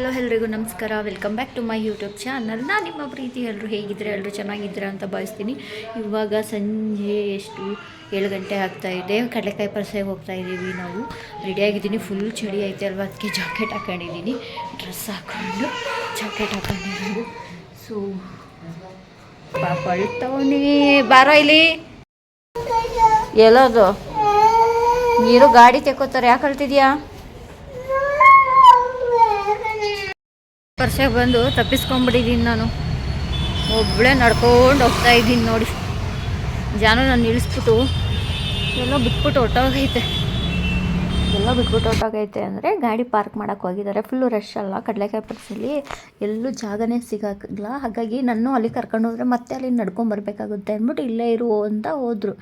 Hello ಎಲ್ರಿಗೂ ನಮಸ್ಕಾರ. Welcome back to my YouTube channel ನಾನು ನಿಮ್ಮ ಪ್ರೀತಿ. ಎಲ್ಲರೂ ಹೇಗಿದ್ರೆ ಎಲ್ಲರೂ ಚೆನ್ನಾಗಿದ್ದೀರಾ ಅಂತ ಭಾವಿಸ್ತೀನಿ. ಇವಾಗ ಸಂಜೆ ಎಷ್ಟು ಏಳು ಗಂಟೆ ಆಗ್ತಾ ಇದೆ. ಕಡಲೆಕಾಯಿ ಪರ್ಸೆಗೆ ಹೋಗ್ತಾ ಇದ್ದೀವಿ ನಾವು. ರೆಡಿಯಾಗಿದ್ದೀನಿ ಫುಲ್ ಚಳಿ ಐತೆ ಅಲ್ವಾ? ಅದಕ್ಕೆ ಜಾಕೆಟ್ ಹಾಕೊಂಡಿದ್ದೀನಿ. ಡ್ರೆಸ್ ಹಾಕ್ಕೊಂಡು ಜಾಕೆಟ್ ಹಾಕೊಂಡಿದ್ದೀನಿ ಸೊ ಪಾಪ ಅಳ್ತವನಿ ಬಾರೋ ಇಲ್ಲಿ. ಎಲ್ಲೋದು? ನೀರು ಗಾಡಿ ತೆಕ್ಕೋತಾರೆ. ಯಾಕೆ ಅಳ್ತಿದ್ಯಾ ಪರ್ಸೆಗೆ ಬಂದು ತಪ್ಪಿಸ್ಕೊಂಡ್ಬಿಟ್ಟಿದ್ದೀನಿ ನಾನು. ಒಬ್ಬಳೇ ನಡ್ಕೊಂಡು ಹೋಗ್ತಾ ಇದ್ದೀನಿ ನೋಡಿ. ಜಾನು ನಾನು ನಿಲ್ಲಿಸ್ಬಿಟ್ಟು ಎಲ್ಲ ಬಿಟ್ಬಿಟ್ಟು ಹೊಟ್ಟೋಗೈತೆ ಎಲ್ಲ ಬಿಟ್ಬಿಟ್ಟು ಹೊಟ್ಟೋಗೈತೆ ಅಂದರೆ ಗಾಡಿ ಪಾರ್ಕ್ ಮಾಡೋಕ್ಕೆ ಹೋಗಿದ್ದಾರೆ. ಫುಲ್ಲು ರಶ್ ಅಲ್ಲ. ಕಡಲೆಕಾಯಿ ಪರ್ಸಲ್ಲಿ ಎಲ್ಲೂ ಜಾಗನೇ ಸಿಗೋಕ್ಕಿಲ್ಲ ಹಾಗಾಗಿ ನಾನು ಅಲ್ಲಿ ಕರ್ಕೊಂಡು ಹೋದರೆ ಮತ್ತೆ ಅಲ್ಲಿ ನಡ್ಕೊಂಡು ಬರಬೇಕಾಗುತ್ತೆ ಅಂದ್ಬಿಟ್ಟು ಇಲ್ಲೇ ಇರು ಅಂತ ಹೋದರು.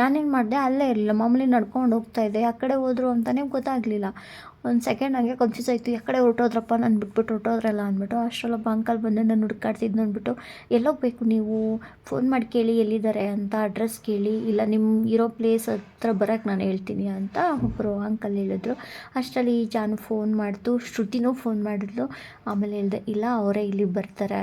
ನಾನೇನು ಮಾಡಿದೆ? ಅಲ್ಲೇ ಇರಲಿಲ್ಲ ಮಾಮೂಲಿ ನಡ್ಕೊಂಡು ಹೋಗ್ತಾಯಿದ್ದೆ ಆ ಕಡೆ ಹೋದರು ಅಂತಲೇ ಗೊತ್ತಾಗಲಿಲ್ಲ. ಒಂದು ಸೆಕೆಂಡ್ ಹಾಗೆ ಕನ್ಫ್ಯೂಸ್ ಆಯಿತು. ಯಾಕಡೆ ಹೊರಟೋದ್ರಪ್ಪ? ನಾನು ಬಿಟ್ಬಿಟ್ಟು ಹೊರಟೋದ್ರಲ್ಲ ಅಂದ್ಬಿಟ್ಟು ಅಷ್ಟರಲ್ಲೊಬ್ಬ ಅಂಕಲ್ ಬಂದು ನಾನು ಹುಡುಕಾಡ್ತಿದ್ದು ಅಂದ್ಬಿಟ್ಟು, ಎಲ್ಲೋಗ್ಬೇಕು ನೀವು? ಫೋನ್ ಮಾಡಿ ಕೇಳಿ ಎಲ್ಲಿದ್ದಾರೆ ಅಂತ ಅಡ್ರೆಸ್ ಕೇಳಿ. ಇಲ್ಲ ನಿಮ್ಮ ಇರೋ ಪ್ಲೇಸ್ ಹತ್ರ ಬರೋಕ್ಕೆ ನಾನು ಹೇಳ್ತೀನಿ ಅಂತ ಒಬ್ಬರು ಅಂಕಲ್ ಹೇಳಿದ್ರು. ಅಷ್ಟರಲ್ಲಿ ಜಾನು ಫೋನ್ ಮಾಡ್ತು ಶ್ರುತಿನೂ ಫೋನ್ ಮಾಡಿದ್ಲು. ಆಮೇಲೆ ಹೇಳಿದೆ, ಇಲ್ಲ, ಅವರೇ ಇಲ್ಲಿ ಬರ್ತಾರೆ.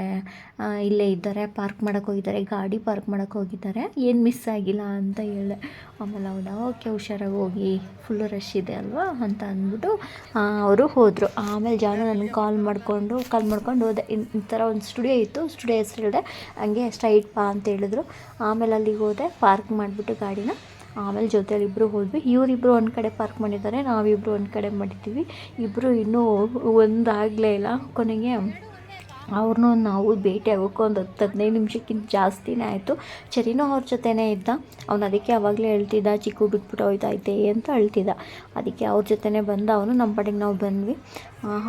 ಇಲ್ಲೇ ಇದ್ದಾರೆ ಪಾರ್ಕ್ ಮಾಡೋಕ್ಕೆ ಹೋಗಿದ್ದಾರೆ, ಗಾಡಿ ಪಾರ್ಕ್ ಮಾಡೋಕೆ ಹೋಗಿದ್ದಾರೆ. ಏನು ಮಿಸ್ ಆಗಿಲ್ಲ ಅಂತ ಹೇಳಿದೆ. ಆಮೇಲೆ ಅವನ, ಓಕೆ, ಹುಷಾರಾಗಿ ಹೋಗಿ ಫುಲ್ಲು ರಶ್ ಇದೆ ಅಲ್ವಾ? ಅಂತ ಅಂದ್ಬಿಟ್ಟು ಅವರು ಹೋದರು. ಆಮೇಲೆ ಜಾನು ನನಗೆ ಕಾಲ್ ಮಾಡಿಕೊಂಡು ಕಾಲ್ ಮಾಡ್ಕೊಂಡು ಹೋದೆ. ಈ ಥರ ಒಂದು ಸ್ಟುಡಿಯೋ ಇತ್ತು. ಸ್ಟುಡಿಯೋ ಹೆಸರು ಹೇಳಿದೆ ಹಂಗೆ ಸ್ಟ್ರೈಟ್ ಪಾ ಅಂತ ಹೇಳಿದ್ರು. ಆಮೇಲೆ ಅಲ್ಲಿಗೆ ಹೋದೆ ಪಾರ್ಕ್ ಮಾಡಿಬಿಟ್ಟು ಗಾಡಿನ. ಆಮೇಲೆ ಜೊತೆಯಲ್ಲಿ ಇಬ್ಬರು ಹೋದ್ವಿ. ಇವರಿಬ್ಬರು ಒಂದು ಕಡೆ ಪಾರ್ಕ್ ಮಾಡಿದ್ದಾರೆ ನಾವಿಬ್ಬರು ಒಂದು ಕಡೆ ಮಾಡಿದ್ದೀವಿ ಇಬ್ಬರು ಇನ್ನೂ ಒಂದಾಗಲೇ ಇಲ್ಲ. ಕೊನೆಗೆ ಅವ್ರನ್ನೂ ನಾವು ಭೇಟಿ ಆಗೋಕೆ ಒಂದು ಹತ್ತು ಹದಿನೈದು ನಿಮಿಷಕ್ಕಿಂತ ಜಾಸ್ತಿನೇ ಆಯಿತು. ಚರಿನೂ ಅವ್ರ ಜೊತೆನೇ ಇದ್ದ. ಅವ್ನು ಅದಕ್ಕೆ ಆವಾಗಲೇ ಹೇಳ್ತಿದ್ದ, ಚಿಕ್ಕು ಬಿಟ್ಬಿಟ್ಟು ಹೋಯ್ತಾಯ್ತೆ ಅಂತ ಅಳ್ತಿದ್ದ ಅದಕ್ಕೆ ಅವ್ರ ಜೊತೆನೇ ಬಂದ ಅವನು, ನಮ್ಮ ಪಾಡಿಗೆ ನಾವು ಬಂದ್ವಿ.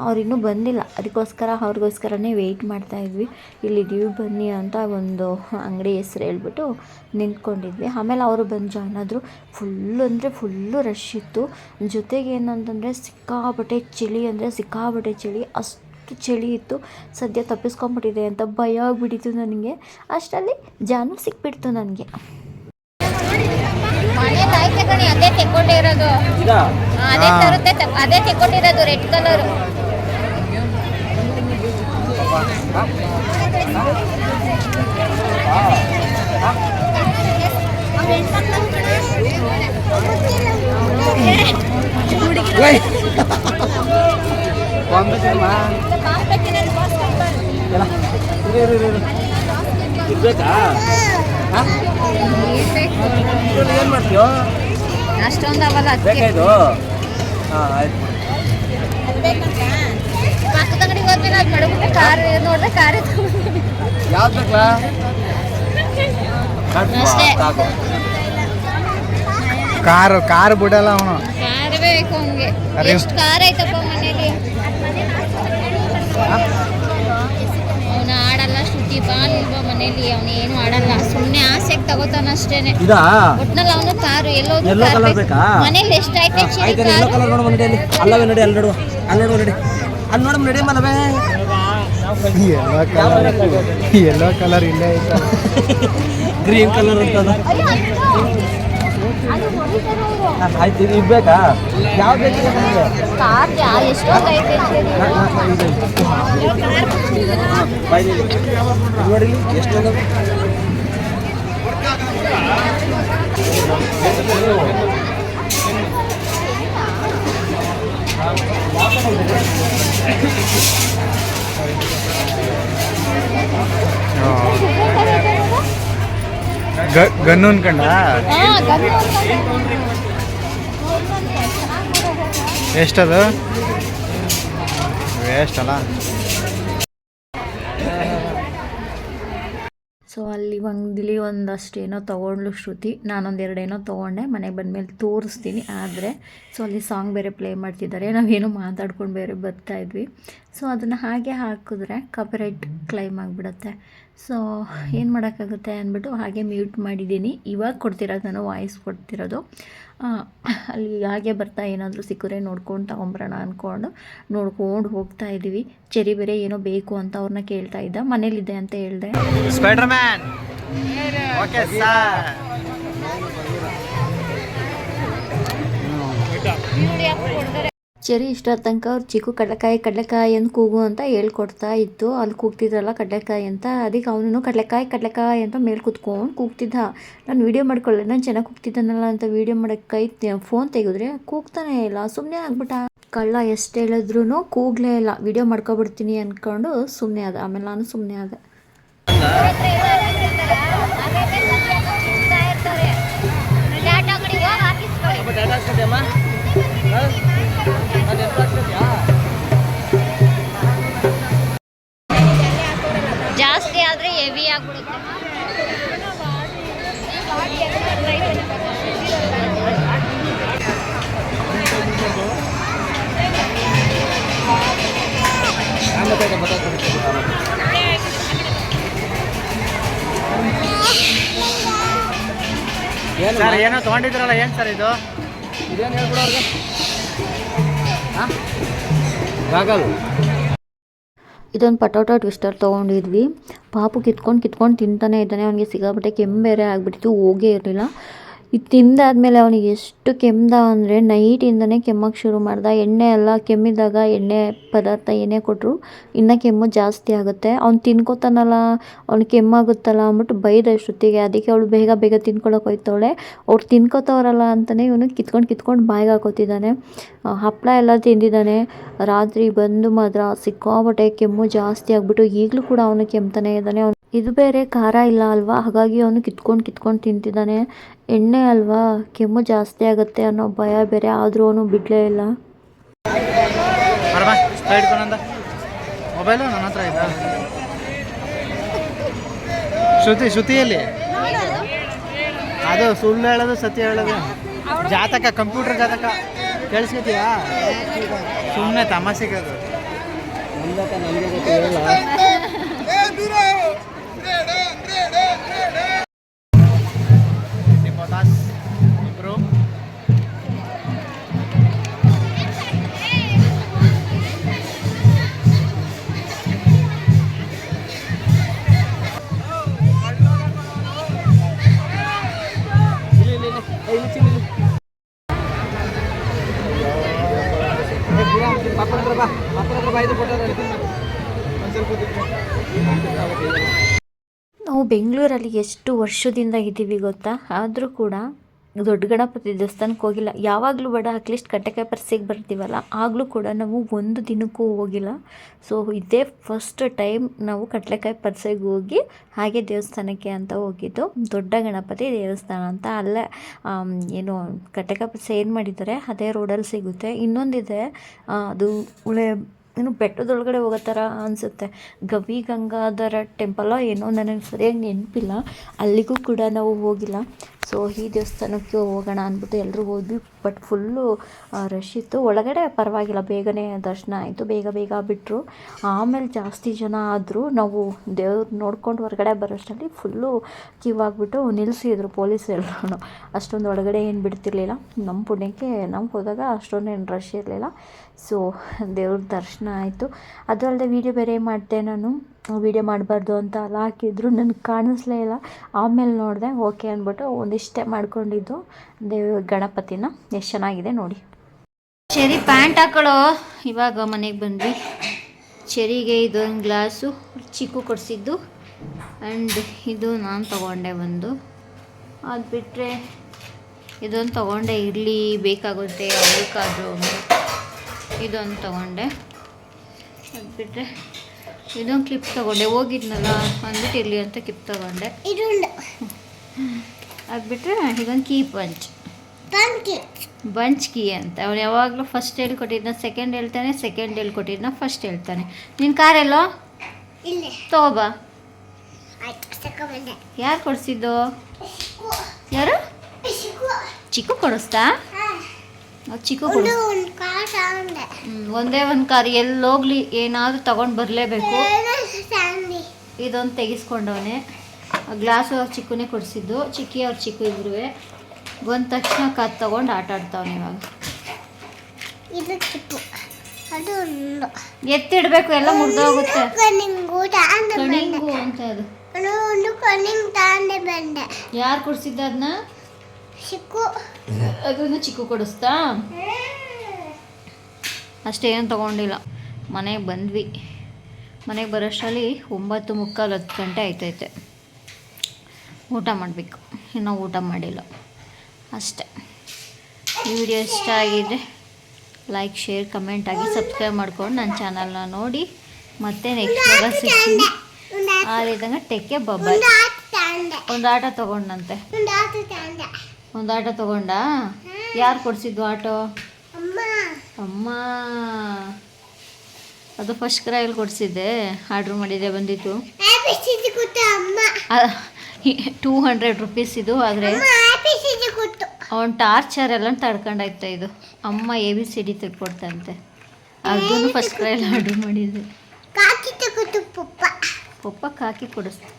ಅವ್ರಿನ್ನೂ ಬಂದಿಲ್ಲ. ಅದಕ್ಕೋಸ್ಕರ ಅವ್ರಿಗೋಸ್ಕರನೇ ವೆಯ್ಟ್ ಮಾಡ್ತಾಯಿದ್ವಿ ಇಲ್ಲಿದ್ದೀವಿ, ಬನ್ನಿ ಅಂತ ಒಂದು ಅಂಗಡಿ ಹೆಸ್ರು ಹೇಳ್ಬಿಟ್ಟು ನಿಂತ್ಕೊಂಡಿದ್ವಿ. ಆಮೇಲೆ ಅವರು ಬಂದು ಜಾಯ್ನ್ ಆದರು. ಫುಲ್ಲು ಅಂದರೆ ಫುಲ್ಲು ರಶ್ ಇತ್ತು. ಜೊತೆಗೆ ಏನಂತಂದರೆ ಸಿಕ್ಕಾಪಟ್ಟೆ ಚಳಿ ಅಂದರೆ ಸಿಕ್ಕಾಪಟ್ಟೆ ಚಳಿ ಅಷ್ಟು ಚಳಿ ಇತ್ತು. ಸದ್ಯ ತಪ್ಪಿಸ್ಕೊಂಬಿಟ್ಟಿದೆ ಅಂತ ಭಯ ಆಗಿಬಿಡಿತು ನನಗೆ. ಅಷ್ಟರಲ್ಲಿ ಜಾನು ಸಿಕ್ಬಿಡ್ತು ನನಗೆ. ಮನೆ ಆಯ್ತು ಕಣಿ ಅದೇ ತೆಕ್ಕೊಂಡಿರೋದು ಅದೇ ತರುತ್ತೆ ಅದೇ ತೆಕ್ಕೊಂಡಿರೋದು ರೆಡ್ ಕಲರ್. ಬಾಂಬೆ ಸಿನಿಮಾ ಎಲ್ಲ ಇರು ಇರು ಇರು, ಇರು ಇರ್ಬೇಕಾ ಹಾಂ ಏನು ಮಾಡ್ತೀಯೋ ಅಷ್ಟೊಂದು ಅವಲ್ಲ ಬೇಕಾ ಇದು ಹಾಂ ಆಯ್ತು ಪಕ್ಕದ ಅಂಗಡಿಗೆ ಹೋದ್ಮೇಲೆ ಅದು ಮಡಗ್ಬಿಟ್ಟು ಕಾರ್ ನೋಡಿದ್ರೆ ಕಾರ್ ಯಾವ್ದು ಬೇಕಲ್ಲ ಅಷ್ಟೇ. ಸಾಕು ಕಾರು ಕಾರು ಬಿಡಲ್ಲ ಅವನು ಕಾರ್ ಬೇಕು ಅವ್ನಿಗೆ ಅದೇ. ಎಷ್ಟು ಕಾರ್ ಐತಪ್ಪ ಮನೇಲಿ ಅವನು ಆಡಲ್ಲ ಶ್ರುತಿ ಬಾಲ್ ಇಲ್ವಾ ಮನೇಲಿ. ಅವನು ಏನು ಆಡಲ್ಲ ಸುಮ್ಮನೆ ಆಸೆಗೆ ತಗೋತಾನ ಅಷ್ಟೇನೆ. ಇದಾ? ಒಟ್ನಲ್ಲಿ ಅವನು ಕಾರು ಎಲ್ಲೋ ಬೇಕಾ? ಮನೇಲಿ ಎಷ್ಟು ಐತೆ ಆಯ್ತು ಎಲ್ಲೋ ಕಾರು? ಕಲರ್ ನೋಡು ನಡಿ ಅಲ್ಲಿ ಅಲ್ಲವೇ ನಡಿ ಅಲ್ಲಿ ನೋಡುವ. ಅಲ್ಲಿ ನೋಡುವ ನಡಿ. ಅಲ್ಲಿ ನೋಡಮ್ಮ ನಡಿ ಮಲ್ಲವೇ ಎಲ್ಲೋ ಕಲರ್ ಎಲ್ಲೋ ಕಲರ್ ಇಲ್ಲೇ ಐತೆ ಗ್ರೀನ್ ಕಲರ್ ಅಂತದ ಆಯ್ತು ಇದು ಬೇಕಾ ಯಾವ್ದು ಬೇಕಿದೆ ಚಳಿ ನೋಡಿ ಎಷ್ಟೊಂದು ಗ- ಗನ್ನು ಅನ್ಕಂಡ. ಎಷ್ಟದು? ವೇಸ್ಟ್ ಅಲ್ಲ ಸೊ ಅಲ್ಲಿ ಒಂದಿಲಿ ಒಂದಷ್ಟು ಏನೋ ತೊಗೊಂಡ್ಲು ಶ್ರುತಿ ನಾನೊಂದು ಎರಡೇನೋ ತೊಗೊಂಡೆ, ಮನೆಗೆ ಬಂದಮೇಲೆ ತೋರಿಸ್ತೀನಿ, ಆದರೆ ಸೊ, ಅಲ್ಲಿ ಸಾಂಗ್ ಬೇರೆ ಪ್ಲೇ ಮಾಡ್ತಿದ್ದಾರೆ, ನಾವೇನೋ ಮಾತಾಡ್ಕೊಂಡು ಬೇರೆ ಬರ್ತಾ ಇದ್ವಿ. ಸೊ ಅದನ್ನು ಹಾಗೆ ಹಾಕಿದ್ರೆ ಕಾಪಿರೈಟ್ ಕ್ಲೈಮ್ ಆಗಿಬಿಡುತ್ತೆ. ಸೊ ಏನು ಮಾಡೋಕ್ಕಾಗುತ್ತೆ ಅಂದ್ಬಿಟ್ಟು ಹಾಗೆ ಮ್ಯೂಟ್ ಮಾಡಿದ್ದೀನಿ. ಇವಾಗ ಕೊಡ್ತಿರೋದು ನಾನು ವಾಯ್ಸ್ ಕೊಡ್ತಿರೋದು. ಅಲ್ಲಿ ಹಾಗೆ ಬರ್ತಾ ಏನಾದರೂ ಸಿಕ್ಕರೆ ನೋಡ್ಕೊಂಡು ತಗೊಂಬರೋಣ ಅಂದ್ಕೊಂಡು ನೋಡ್ಕೊಂಡು ಹೋಗ್ತಾ ಇದ್ದೀವಿ. ಚೆರಿ ಬೇರೆ ಏನೋ ಬೇಕು ಅಂತ ಅವ್ರನ್ನ ಕೇಳ್ತಾ ಇದ್ದ. ಮನೇಲಿದೆ ಅಂತ ಹೇಳಿದೆ. ಸ್ಪೈಡರ್ ಮ್ಯಾನ್ ಓಕೆ ಚೆರಿ ಇಷ್ಟ ತನಕ ಅವ್ರು ಚಿಕ್ಕು ಕಡಲೆಕಾಯಿ ಕಡಲೆಕಾಯಿ ಅಂತ ಕೂಗು ಅಂತ ಹೇಳ್ಕೊಡ್ತಾ ಇತ್ತು. ಅಲ್ಲಿ ಕೂಗ್ತಿದ್ರಲ್ಲ ಕಡಲೆಕಾಯಿ ಅಂತ. ಅದಕ್ಕೆ ಅವನು ಕಡಲೆಕಾಯಿ ಕಡಲೆಕಾಯಿ ಅಂತ ಮೇಲೆ ಕೂತ್ಕೊಂಡು ಕೂಗ್ತಿದ್ದ. ನಾನು ವೀಡಿಯೋ ಮಾಡ್ಕೊಳ್ಳಿ ನಾನು ಚೆನ್ನಾಗಿ ಕೂಗ್ತಿದ್ದಾನಲ್ಲ ಅಂತ ವೀಡಿಯೋ ಮಾಡೋಕ್ಕೆ ಕೈ ಫೋನ್ ತೆಗೆದ್ರೆ ಕೂಗ್ತಾನೆ ಇಲ್ಲ. ಸುಮ್ಮನೆ ಆಗ್ಬಿಟ್ಟ. ಕಳ್ಳ ಎಷ್ಟು ಹೇಳಿದ್ರು ಕೂಗ್ಲೇ ಇಲ್ಲ. ವೀಡಿಯೋ ಮಾಡ್ಕೊಬಿಡ್ತೀನಿ ಅಂದ್ಕೊಂಡು ಸುಮ್ಮನೆ ಆದ. ಆಮೇಲೆ ನಾನು ಸುಮ್ಮನೆ ಆದೆ. ಗೊತ್ತಾಗ್ತದೆ ಏನು ಸರ್ ಏನೋ ತೊಗೊಂಡಿದ್ರಲ್ಲ ಏನು ಸರ್ ಇದು? ಇದೇನು ಹೇಳ್ಬಿಡು ಅವ್ರಿಗೆ? ಹಾಂ ರಾಗಲ್ ಇದೊಂದು ಪಟೋಟೊ ಟ್ವಿಸ್ಟರ್ ತೊಗೊಂಡಿದ್ವಿ. ಪಾಪು ಕಿತ್ಕೊಂಡು ಕಿತ್ಕೊಂಡು ತಿಂತಾನೆ ಇದ್ದಾನೆ. ಅವನಿಗೆ ಸಿಗಾಬಿಟ್ಟೆ ಕೆಮ್ಮು ಬೇರೆ ಆಗಿಬಿಟ್ಟಿತ್ತು. ಹೋಗೇ ಇರಲಿಲ್ಲ. ಇದು ತಿಂದಾದಮೇಲೆ ಅವನಿಗೆ ಎಷ್ಟು ಕೆಮ್ದ ಅಂದರೆ ನೈಟಿಂದನೇ ಕೆಮ್ಮಕ್ಕೆ ಶುರು ಮಾಡ್ದ. ಎಣ್ಣೆ ಎಲ್ಲ ಕೆಮ್ಮಿದಾಗ ಎಣ್ಣೆ ಪದಾರ್ಥ ಏನೇ ಕೊಟ್ಟರು ಇನ್ನೂ ಕೆಮ್ಮು ಜಾಸ್ತಿ ಆಗುತ್ತೆ. ಅವ್ನು ತಿನ್ಕೋತಾನಲ್ಲ, ಅವ್ನು ಕೆಮ್ಮಾಗುತ್ತಲ್ಲ ಅಂದ್ಬಿಟ್ಟು ಬೈದ ಶ್ರುತಿಗೆ ಅದಕ್ಕೆ ಅವಳು ಬೇಗ ಬೇಗ ತಿನ್ಕೊಳಕ್ಕೆ ಹೋಯ್ತವಳೆ. ಅವ್ರು ತಿನ್ಕೋತವ್ರಲ್ಲ ಅಂತಲೇ ಇವನು ಕಿತ್ಕೊಂಡು ಕಿತ್ಕೊಂಡು ಬಾಯಿಗೆ ಹಾಕೋತಿದ್ದಾನೆ. ಹಪ್ಪಳ ಎಲ್ಲ ತಿಂದಿದ್ದಾನೆ. ರಾತ್ರಿ ಬಂದು ಮಾತ್ರ ಸಿಕ್ಕಾಪಟ್ಟೆ ಕೆಮ್ಮು ಜಾಸ್ತಿ ಆಗಿಬಿಟ್ಟು ಈಗಲೂ ಕೂಡ ಅವನು ಕೆಮ್ತಾನೆ ಇದ್ದಾನೆ. ಇದು ಬೇರೆ ಖಾರ ಇಲ್ಲ ಅಲ್ವಾ? ಹಾಗಾಗಿ ಅವನು ಕಿತ್ಕೊಂಡು ಕಿತ್ಕೊಂಡು ತಿಂತಿದ್ದಾನೆ. ಎಣ್ಣೆ ಅಲ್ವಾ? ಕೆಮ್ಮು ಜಾಸ್ತಿ ಆಗುತ್ತೆ ಅನ್ನೋ ಭಯ ಬೇರೆ ಆದರೂ ಅವನು ಬಿಡಲೇ ಇಲ್ಲ. ಮೊಬೈಲು ನನ್ನ ಹತ್ರ ಶ್ರುತಿ ಶ್ರುತಿಯಲ್ಲಿ ಅದು ಸುಳ್ಳು ಹೇಳೋದು ಸತ್ಯ ಹೇಳೋದು. ಜಾತಕ ಕಂಪ್ಯೂಟರ್ ಜಾತಕ. ಕೇಳಿಸ್ಕೊತೀಯಾ? ಸುಮ್ಮನೆ ತಮಾಷೆಗೆ ಅದು. ನಾವು ಬೆಂಗಳೂರಲ್ಲಿ ಎಷ್ಟು ವರ್ಷದಿಂದ ಇದ್ದೀವಿ ಗೊತ್ತಾ? ಆದರೂ ಕೂಡ ದೊಡ್ಡ ಗಣಪತಿ ದೇವಸ್ಥಾನಕ್ಕೆ ಹೋಗಿಲ್ಲ. ಯಾವಾಗಲೂ ಬೇಡ ಅಟ್ಲೀಸ್ಟ್ ಕಟ್ಟೆಕಾಯಿ ಪರ್ಸಿಗೆ ಬರ್ತೀವಲ್ಲ. ಆಗಲೂ ಕೂಡ ನಾವು ಒಂದು ದಿನಕ್ಕೂ ಹೋಗಿಲ್ಲ. ಸೊ ಇದೇ ಫಸ್ಟ್ ಟೈಮ್ ನಾವು ಕಡಲೆಕಾಯಿ ಪರ್ಸೆಗೆ ಹೋಗಿ ಹಾಗೆ ದೇವಸ್ಥಾನಕ್ಕೆ ಅಂತ ಹೋಗಿದ್ದು. ದೊಡ್ಡ ಗಣಪತಿ ದೇವಸ್ಥಾನ ಅಂತ ಅಲ್ಲೇ ಏನು ಕಟ್ಟೆಕಾಯಿ ಪರ್ಸೆ ಏನು ಮಾಡಿದ್ದಾರೆ, ಅದೇ ರೋಡಲ್ಲಿ ಸಿಗುತ್ತೆ. ಇನ್ನೊಂದಿದೆ ಅದು ಉಳೆ ಏನು ಬೆಟ್ಟದೊಳಗಡೆ ಹೋಗೋ ಥರ ಅನಿಸುತ್ತೆ. ಗವಿ, ಗಂಗಾಧರ ಟೆಂಪಲೋ ಏನೋ ನನಗೆ ಸರಿಯಾಗಿ ನೆನಪಿಲ್ಲ. ಅಲ್ಲಿಗೂ ಕೂಡ ನಾವು ಹೋಗಿಲ್ಲ. ಸೊ ಈ ದೇವಸ್ಥಾನಕ್ಕೆ ಹೋಗೋಣ ಅಂದ್ಬಿಟ್ಟು ಎಲ್ಲರೂ ಹೋದ್ವಿ. ಬಟ್ ಫುಲ್ಲು ರಶ್ ಇತ್ತು. ಒಳಗಡೆ ಪರವಾಗಿಲ್ಲ. ಬೇಗನೆ ದರ್ಶನ ಆಯಿತು. ಬೇಗ ಬೇಗ ಬಿಟ್ಟರು ಆಮೇಲೆ ಜಾಸ್ತಿ ಜನ ಆದರೂ ನಾವು ದೇವ್ರ ನೋಡ್ಕೊಂಡು ಹೊರಗಡೆ ಬರೋಷ್ಟರಲ್ಲಿ ಫುಲ್ಲು ಕ್ಯೂ ಆಗಿಬಿಟ್ಟು ನಿಲ್ಲಿಸಿದ್ರು ಪೊಲೀಸ್ ಎಲ್ಲರೂ ಅಷ್ಟೊಂದು ಒಳಗಡೆ ಏನು ಬಿಡ್ತಿರ್ಲಿಲ್ಲ. ನಮ್ಮ ಪುಣ್ಯಕ್ಕೆ ನಮ್ಗೆ ಹೋದಾಗ ಅಷ್ಟೊಂದೇನು ರಶ್ ಇರಲಿಲ್ಲ. ಸೊ ದೇವ್ರ ದರ್ಶನ ಆಯಿತು. ಅದು ಅಲ್ಲದೆ ವೀಡಿಯೋ ಬೇರೆ ಮಾಡಿದೆ ನಾನು. ವೀಡಿಯೋ ಮಾಡಬಾರ್ದು ಅಂತ ಅಲ್ಲ, ಹಾಕಿದ್ರು. ನನಗೆ ಕಾಣಿಸ್ಲೇ ಇಲ್ಲ. ಆಮೇಲೆ ನೋಡಿದೆ, ಓಕೆ ಅಂದ್ಬಿಟ್ಟು ಒಂದಿಷ್ಟೇ ಮಾಡ್ಕೊಂಡಿದ್ದು. ದೇವ, ಗಣಪತಿನ. ಎಷ್ಟು ಚೆನ್ನಾಗಿದೆ ನೋಡಿ. ಚೆರಿ ಪ್ಯಾಂಟ್ ಹಾಕೊಳ್ಳೋ. ಇವಾಗ ಮನೆಗೆ ಬಂದ್ವಿ. ಚೆರಿಗೆ ಇದೊಂದು ಗ್ಲಾಸು ಚಿಕ್ಕು ಕೊಡಿಸಿದ್ದು. ಆ್ಯಂಡ್ ಇದು ನಾನು ತಗೊಂಡೆ ಒಂದು. ಅದು ಬಿಟ್ಟರೆ ಇದೊಂದು ತಗೊಂಡೆ. ಇರಲಿ ಬೇಕಾಗುತ್ತೆ, ಅದಕ್ಕಾದ್ರೂ ಇದೊಂದು ತಗೊಂಡೆ. ಅದು ಬಿಟ್ಟರೆ ಇದೊಂದು ಕ್ಲಿಪ್ ತಗೊಂಡೆ. ಹೋಗಿದ್ನಲ್ಲ ಅಂದ್ಬಿಟ್ಟು ಇರಲಿ ಅಂತ ಕ್ಲಿಪ್ ತಗೊಂಡೆ. ಅದು ಬಿಟ್ಟರೆ ಇದೊಂದು ಕೀ ಪಂಚ್ ಬಂಚ್ ಕೀ ಅಂತ. ಅವನು ಯಾವಾಗಲೂ ಫಸ್ಟ್ ಹೇಳ್ಕೊಟ್ಟಿದ್ನ ಸೆಕೆಂಡ್ ಹೇಳ್ತಾನೆ ಸೆಕೆಂಡ್ ಹೇಳ್ಕೊಟ್ಟಿದ್ನ ಫಸ್ಟ್ ಹೇಳ್ತಾನೆ. ನಿನ್ನ ಕಾರೆಲ್ಲೋ ತಗೋಬಾ. ಯಾರು ಕೊಡಿಸಿದ್ದು? ಯಾರು? ಚಿಕ್ಕು ಕೊಡಿಸ್ತಾ? ಚಿಕ್ಕು ಒಂದೇ ಒಂದು ಕಾರ್ ಎಲ್ಲೋಗ್ಲಿ ಏನಾದರೂ ತಗೊಂಡು ಬರಲೇಬೇಕು. ಇದೊಂದು ತೆಗಿಸ್ಕೊಂಡವನೆ. ಗ್ಲಾಸು ಅವ್ರ ಚಿಕ್ಕನೇ ಕೊಡಿಸಿದ್ದು. ಚಿಕ್ಕಿ ಅವ್ರ ಚಿಕ್ಕು ಇಬ್ರು ಬಂದ ತಕ್ಷಣ ಕತ್ ತಗೊಂಡು ಆಟ ಆಡ್ತಾವನೆ ಇವಾಗ. ಎತ್ತಿಡ್ಬೇಕು ಎಲ್ಲ ಮುರಿದೋಗುತ್ತೆ. ಕಣಿಂಗು ಅಂತ ಅದು. ಯಾರು ಕೊಡಿಸಿದ್ದ ಅದನ್ನ ಚಿಕ್ಕು. ಅದನ್ನು ಚಿಕ್ಕು ಕೊಡಿಸ್ತಾ? ಅಷ್ಟೇನು ತೊಗೊಂಡಿಲ್ಲ. ಮನೆಗೆ ಬಂದ್ವಿ. ಮನೆಗೆ ಬರೋಷ್ಟರಲ್ಲಿ ಒಂಬತ್ತು ಮುಕ್ಕಾಲು ಹತ್ತು ಗಂಟೆ ಆಯ್ತೈತೆ. ಊಟ ಮಾಡಬೇಕು. ಇನ್ನೂ ಊಟ ಮಾಡಿಲ್ಲ. ಅಷ್ಟೆ. ಈ ವಿಡಿಯೋ ಇಷ್ಟ ಆಗಿದೆ ಲೈಕ್ ಶೇರ್ ಕಮೆಂಟ್ ಆಗಿ ಸಬ್ಸ್ಕ್ರೈಬ್ ಮಾಡ್ಕೊಂಡು ನನ್ನ ಚಾನಲ್ನ ನೋಡಿ. ಮತ್ತೆ ನೆಕ್ಸ್ಟ್ ಬರೋ ಸಿಗ್ತೀನಿ. ಆಲಿದಂಗೆ ಟೆಕ್ಕೆ ಬಬ್ಬಾಯ್ ಒಂದು ಆಟ ತೊಗೊಂಡಂತೆ. ಒಂದು ಆಟ ತಗೊಂಡ? ಯಾರು ಕೊಡಿಸಿದ್ದು ಆಟೋ? ಅಮ್ಮ. ಅದು ಫಸ್ಟ್ ಕ್ರೈಲ್ ಕೊಡಿಸಿದ್ದೆ. ಆರ್ಡ್ರ್ ಮಾಡಿದ್ದೆ ಬಂದಿತ್ತು. ಟೂ ಹಂಡ್ರೆಡ್ ರುಪೀಸ್ ಇದು ಆದರೆ ಅವನ ಟಾರ್ಚರ್ ಎಲ್ಲ ತಡ್ಕೊಂಡಾಯ್ತಾ ಇದು. ಅಮ್ಮ ಎ ಬಿ ಸಿ ಡಿ ತೆಗ್ಕೊಡ್ತಂತೆ ಅದನ್ನು ಫಸ್ಟ್ ಕ್ರೈಲ್ ಆರ್ಡ್ರ್ ಮಾಡಿದ್ದೆ ಪಪ್ಪ ಕಾಕಿ ಕೊಡಿಸ್ತು.